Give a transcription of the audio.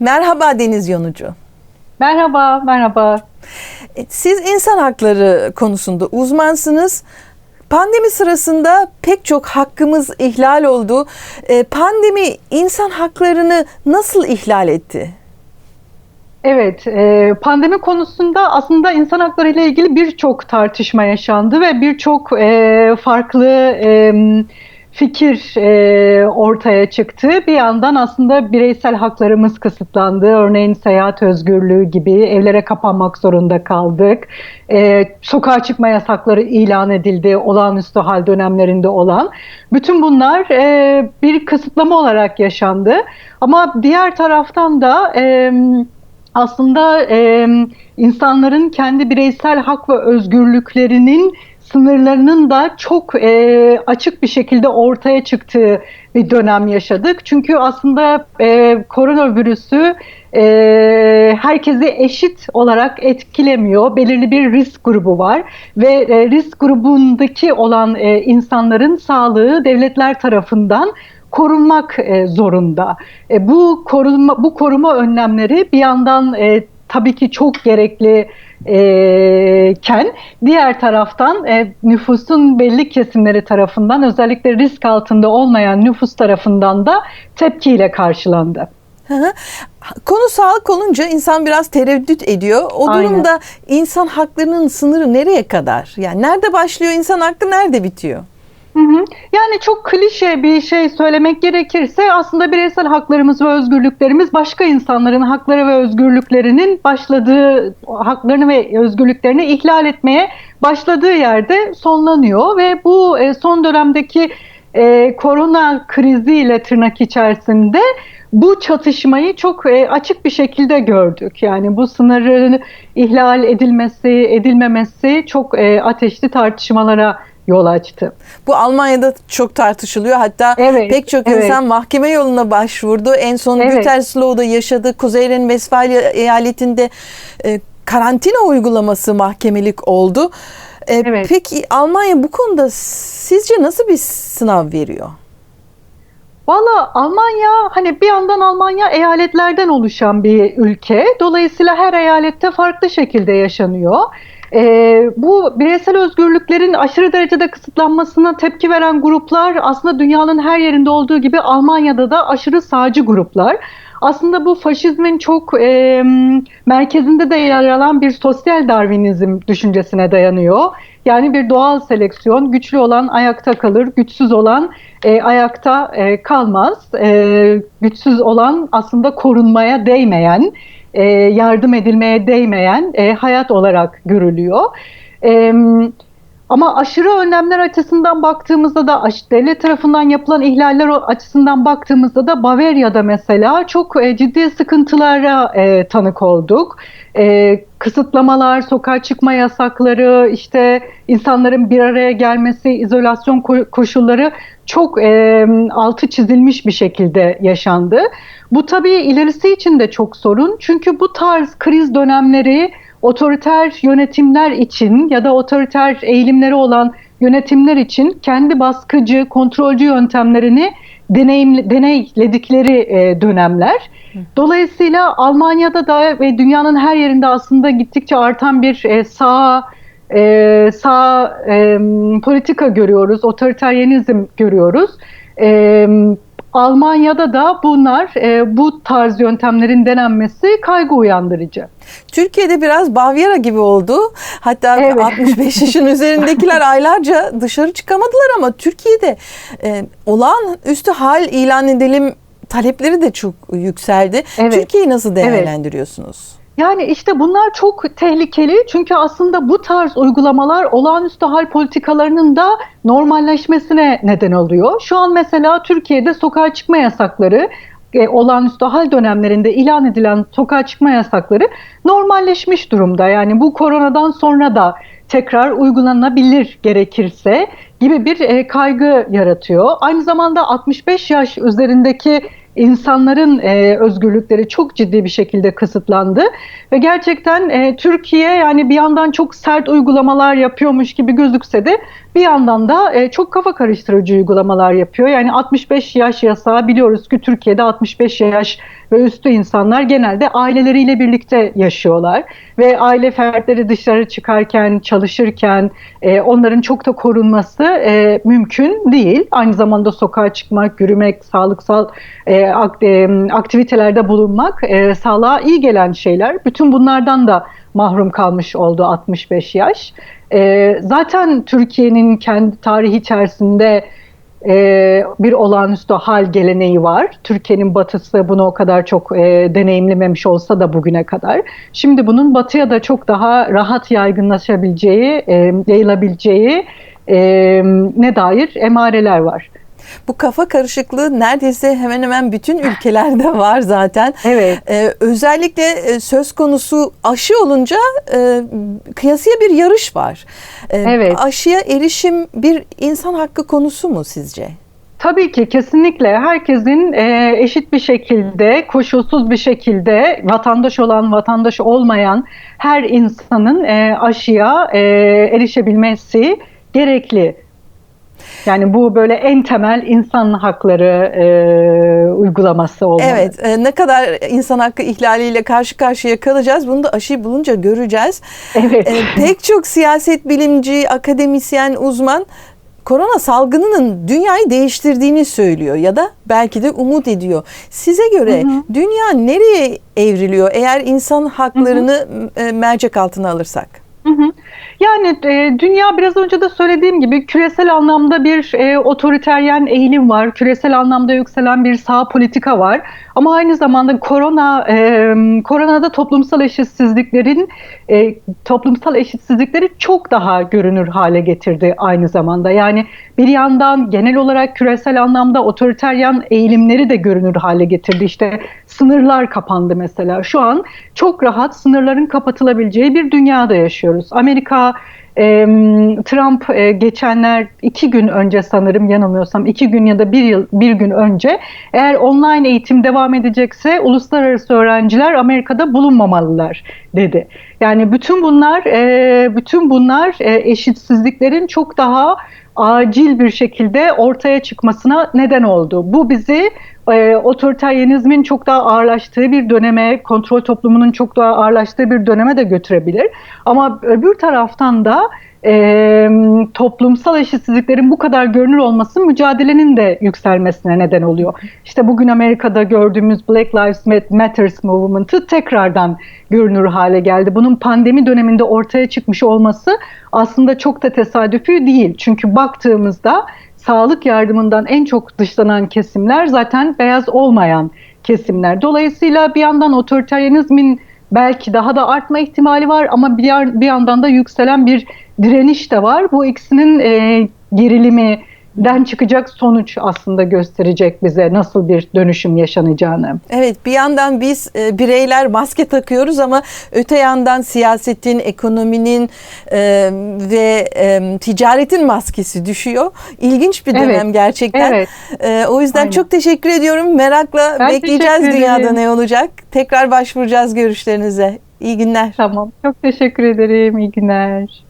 Merhaba Deniz Yonucu. Merhaba, merhaba. E, Siz insan hakları konusunda uzmansınız. Pandemi sırasında pek çok hakkımız ihlal oldu. E, Pandemi insan haklarını nasıl ihlal etti? Evet, e, pandemi konusunda aslında insan hakları ile ilgili birçok tartışma yaşandı ve birçok farklı fikir e, ortaya çıktı. Bir yandan aslında bireysel haklarımız kısıtlandı. Örneğin seyahat özgürlüğü gibi evlere kapanmak zorunda kaldık. E, sokağa çıkma yasakları ilan edildi olağanüstü hal dönemlerinde olan. Bütün bunlar e, bir kısıtlama olarak yaşandı. Ama diğer taraftan da... E, aslında e, insanların kendi bireysel hak ve özgürlüklerinin sınırlarının da çok e, açık bir şekilde ortaya çıktığı bir dönem yaşadık. Çünkü aslında e, koronavirüsü e, herkesi eşit olarak etkilemiyor. Belirli bir risk grubu var ve e, risk grubundaki olan e, insanların sağlığı devletler tarafından korunmak e, zorunda. E, bu koruma bu koruma önlemleri bir yandan e, tabii ki çok gerekli e, ken diğer taraftan e, nüfusun belli kesimleri tarafından özellikle risk altında olmayan nüfus tarafından da tepkiyle karşılandı. Konu sağlık olunca insan biraz tereddüt ediyor. O Aynen. durumda insan haklarının sınırı nereye kadar? Yani nerede başlıyor insan hakkı, nerede bitiyor? Yani çok klişe bir şey söylemek gerekirse aslında bireysel haklarımız ve özgürlüklerimiz başka insanların hakları ve özgürlüklerinin başladığı haklarını ve özgürlüklerini ihlal etmeye başladığı yerde sonlanıyor ve bu e, son dönemdeki e, korona kriziyle tırnak içerisinde bu çatışmayı çok e, açık bir şekilde gördük. Yani bu sınırın ihlal edilmesi, edilmemesi çok ateşli tartışmalara yol açtı. Bu Almanya'da çok tartışılıyor. Hatta Evet, pek çok evet. insan mahkeme yoluna başvurdu. En son Evet. Güterslow'da yaşadı. Kuzey Ren-Vesfalya eyaletinde e, karantina uygulaması mahkemelik oldu. E, Evet. Peki Almanya bu konuda sizce nasıl bir sınav veriyor? Valla Almanya hani bir yandan Almanya eyaletlerden oluşan bir ülke. Dolayısıyla her eyalette farklı şekilde yaşanıyor. Ee, bu bireysel özgürlüklerin aşırı derecede kısıtlanmasına tepki veren gruplar aslında dünyanın her yerinde olduğu gibi Almanya'da da aşırı sağcı gruplar. Aslında bu faşizmin çok e, merkezinde de yer alan bir sosyal darwinizm düşüncesine dayanıyor. Yani bir doğal seleksiyon, güçlü olan ayakta kalır, güçsüz olan e, ayakta e, kalmaz. E, güçsüz olan aslında korunmaya değmeyen, e, yardım edilmeye değmeyen e, hayat olarak görülüyor. E, ama aşırı önlemler açısından baktığımızda da devlet tarafından yapılan ihlaller açısından baktığımızda da Bavarya'da mesela çok e, ciddi sıkıntılara e, tanık olduk. E, kısıtlamalar, sokağa çıkma yasakları, işte insanların bir araya gelmesi, izolasyon ko- koşulları çok e, altı çizilmiş bir şekilde yaşandı. Bu tabii ilerisi için de çok sorun. Çünkü bu tarz kriz dönemleri otoriter yönetimler için ya da otoriter eğilimleri olan yönetimler için kendi baskıcı, kontrolcü yöntemlerini deneyim, deneyledikleri e, dönemler. Dolayısıyla Almanya'da da ve dünyanın her yerinde aslında gittikçe artan bir e, sağ e, sağ e, politika görüyoruz, otoriteryenizm görüyoruz. E, Almanya'da da bunlar e, bu tarz yöntemlerin denenmesi kaygı uyandırıcı. Türkiye'de biraz Bavyera gibi oldu. Hatta Evet. 65 yaşın üzerindekiler aylarca dışarı çıkamadılar ama Türkiye'de e, olağanüstü hal ilan edelim talepleri de çok yükseldi. Evet. Türkiye'yi nasıl değerlendiriyorsunuz? Yani işte bunlar çok tehlikeli çünkü aslında bu tarz uygulamalar olağanüstü hal politikalarının da normalleşmesine neden oluyor. Şu an mesela Türkiye'de sokağa çıkma yasakları e, olağanüstü hal dönemlerinde ilan edilen sokağa çıkma yasakları normalleşmiş durumda. Yani bu koronadan sonra da tekrar uygulanabilir gerekirse gibi bir e, kaygı yaratıyor. Aynı zamanda 65 yaş üzerindeki insanların e, özgürlükleri çok ciddi bir şekilde kısıtlandı ve gerçekten e, Türkiye yani bir yandan çok sert uygulamalar yapıyormuş gibi gözükse de bir yandan da e, çok kafa karıştırıcı uygulamalar yapıyor. Yani 65 yaş yasağı biliyoruz ki Türkiye'de 65 yaş ve üstü insanlar genelde aileleriyle birlikte yaşıyorlar ve aile fertleri dışarı çıkarken, çalışırken e, onların çok da korunması e, mümkün değil. Aynı zamanda sokağa çıkmak, yürümek, sağlıksal e, e, aktivitelerde bulunmak e, sağlığa iyi gelen şeyler. Bütün bunlardan da mahrum kalmış oldu 65 yaş. E, zaten Türkiye'nin kendi tarihi içerisinde e, bir olağanüstü hal geleneği var. Türkiye'nin batısı bunu o kadar çok e, deneyimlememiş olsa da bugüne kadar. Şimdi bunun batıya da çok daha rahat yaygınlaşabileceği, e, yayılabileceği e, ne dair emareler var. Bu kafa karışıklığı neredeyse hemen hemen bütün ülkelerde var zaten. Evet. Ee, özellikle e, söz konusu aşı olunca e, kıyasıya bir yarış var. Ee, Evet. Aşıya erişim bir insan hakkı konusu mu sizce? Tabii ki kesinlikle herkesin e, eşit bir şekilde, koşulsuz bir şekilde vatandaş olan, vatandaş olmayan her insanın e, aşıya e, erişebilmesi gerekli. Yani bu böyle en temel insan hakları e, uygulaması olmalı. Evet, e, ne kadar insan hakkı ihlaliyle karşı karşıya kalacağız bunu da aşıyı bulunca göreceğiz. Evet. E, pek çok siyaset bilimci, akademisyen, uzman korona salgınının dünyayı değiştirdiğini söylüyor ya da belki de umut ediyor. Size göre dünya nereye evriliyor eğer insan haklarını e, mercek altına alırsak? Hı hı. Yani e, dünya biraz önce de söylediğim gibi küresel anlamda bir e, otoriteryen eğilim var. Küresel anlamda yükselen bir sağ politika var. Ama aynı zamanda korona e, koronada toplumsal eşitsizliklerin e, toplumsal eşitsizlikleri çok daha görünür hale getirdi aynı zamanda. Yani bir yandan genel olarak küresel anlamda otoriteryen eğilimleri de görünür hale getirdi. İşte sınırlar kapandı mesela. Şu an çok rahat sınırların kapatılabileceği bir dünyada yaşıyoruz. Amerika e, Trump e, geçenler iki gün önce sanırım yanılmıyorsam iki gün ya da bir yıl bir gün önce eğer online eğitim devam edecekse uluslararası öğrenciler Amerika'da bulunmamalılar dedi. Yani bütün bunlar e, bütün bunlar e, eşitsizliklerin çok daha acil bir şekilde ortaya çıkmasına neden oldu. Bu bizi e, otoriteryenizmin çok daha ağırlaştığı bir döneme, kontrol toplumunun çok daha ağırlaştığı bir döneme de götürebilir. Ama öbür taraftan da e, toplumsal eşitsizliklerin bu kadar görünür olması mücadelenin de yükselmesine neden oluyor. İşte bugün Amerika'da gördüğümüz Black Lives Matters movement'ı tekrardan görünür hale geldi. Bunun pandemi döneminde ortaya çıkmış olması aslında çok da tesadüfi değil. Çünkü baktığımızda sağlık yardımından en çok dışlanan kesimler zaten beyaz olmayan kesimler. Dolayısıyla bir yandan otoriteryenizmin belki daha da artma ihtimali var ama bir, bir yandan da yükselen bir direniş de var. Bu ikisinin e, gerilimi den çıkacak sonuç aslında gösterecek bize nasıl bir dönüşüm yaşanacağını. Evet bir yandan biz e, bireyler maske takıyoruz ama öte yandan siyasetin, ekonominin e, ve e, ticaretin maskesi düşüyor. İlginç bir dönem Evet, gerçekten. evet. E, o yüzden Aynen. çok teşekkür ediyorum. Merakla Ben bekleyeceğiz dünyada ne olacak. Tekrar başvuracağız görüşlerinize. İyi günler. Tamam. Çok teşekkür ederim. İyi günler.